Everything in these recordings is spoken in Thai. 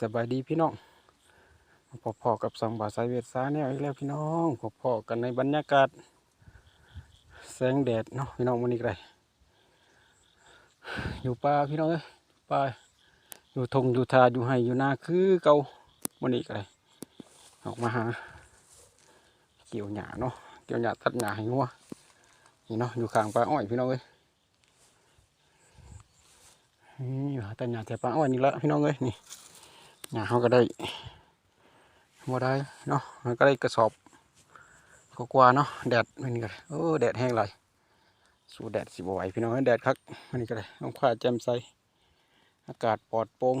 สบายดีพี่น้องพอๆกับสองบาทสายเวทสาเนี่ยอีกแล้วพี่น้องพอๆกันในบรรยากาศ แสงแดดเนาะพี่น้องวันนี้ก็ได้อยู่ป่าพี่น้องเอ้ยป่าอยู่ทงอยู่ทาอยู่ไห้อยู่นาคือเก่าวันนี้ก็ได้ออกมาหาเกี่ยวหญ้าเนาะเกี่ยวหญ้าตัดหญ้าให้งัวนี่เนาะอยู่ข้างป่าอ้อยพี่น้องเอ้ย นี่อยู่ตัดหญ้าแถวป่าอ้อยนี่ละพี่น้องเอ้ยนี่หญ้าเขาก็ได้บ่ได้เนาะมันก็ได้กระสอบกว่าเนาะแดดมันนี่ก็ได้โอ้แดดแห้งเลยสู้แดดสิบ่ไหวพี่น้องแดดคักมันนี่ก็ได้ต้องผ้าแจ่มใสอากาศปลอดโปร่ง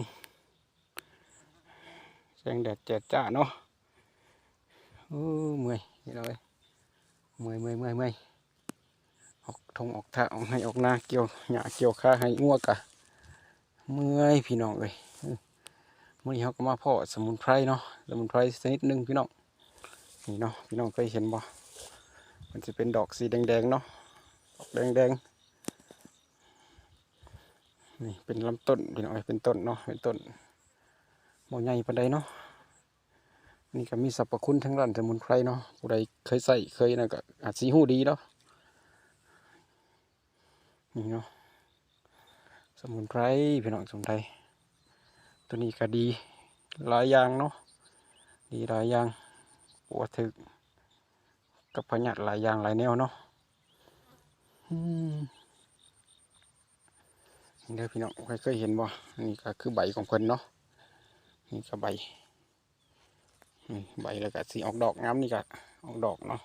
แสงแดดแจ่จ้าเนาะโอ้เมื่อยนี่เราเลยเมื่อยเมื่อยเมื่อยเมื่อยออกทงออกท่าออกให้ออกนาเกี่ยวหญ้าเกี่ยวข้าให้ง่วกะ เมื่อยพี่น้องเลยเมื่อนี้เขาก็มาเพาะสมุนไพรเนาะสมุนไพรชนิดหนึ่งพี่น้องนี่เนาะพี่น้องเคยเห็นบ่มันจะเป็นดอกสีแดงๆเนาะดอกแดงๆนี่เป็นลำต้นพี่น้องเอ้ยเป็นต้นเนาะเป็นต้นโมใหญ่ปานใดเนาะนี่ก็มีสรรพคุณทั้งด้านสมุนไพรเนาะผู้ใดเคยใส่เคยนะก็อาจสีหูดีเนาะนี่เนาะ สมุนไพรพี่น้องสมุนไพรตัวนี้ก็ดีหลายอย่างเนาะดีหลายอย่างปวดถึกกับพยัดหลายอย่างหลายแนวเนาะอืมนี่เด้อพี่น้องใครเคยเห็นบ่นี่ก็คือใบของเพิ่นเนาะนี่ก็ใบใบแล้วก็สีออกดอกงามนี่ก็ออกดอกเนาะ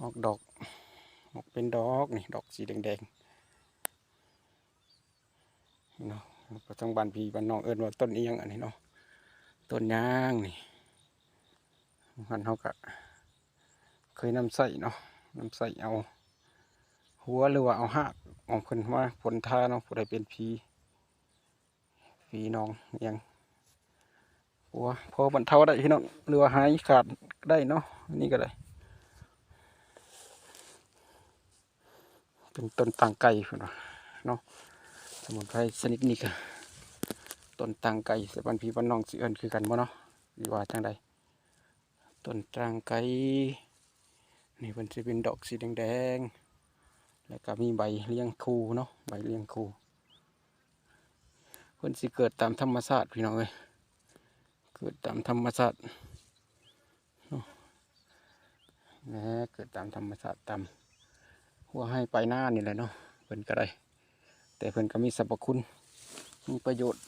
ออกดอกออกเป็นดอกนี่ดอกสีแดงๆ เนาะประจังบานพีบ้านน้องเอิญว่าต้นนี้ยังอันนี้เนาะต้นยางนี่มันเขาก็เคยนำใส่เนาะนำใส่เอาหัวหรือว่าเอาหักเออกคนมาผลทาเนาะผู้ใดเป็นพีพีน้องอยังปัวพอบรรเทาได้พี่น้องหรือหายขาดได้เนาะนี่ก็ได้เป็นต้นตังไก่เน้องเนาะ มุนไพรชนิดนี้ก็ต้นตังไก่เสบันพีบันน้องสิเอินคือกันบ่เนาะหรือว่าจังใดต้นตังไก่นี่มันจะเป็นดอกสีแดงๆแล้วก็มีใบเลี้ยงคูเนาะใบเลี้ยงคูเพิ่นสิเกิดตามธรรมชาติพี่น้องเอ้ยเกิดตามธรรมชาติเนาะนะเกิดตามธรรมชาติตามหัวให้ไปหน้านี่แหละเนาะเพิ่นก็ได้ แต่เพิ่นก็มีสรรพคุณมีประโยชน์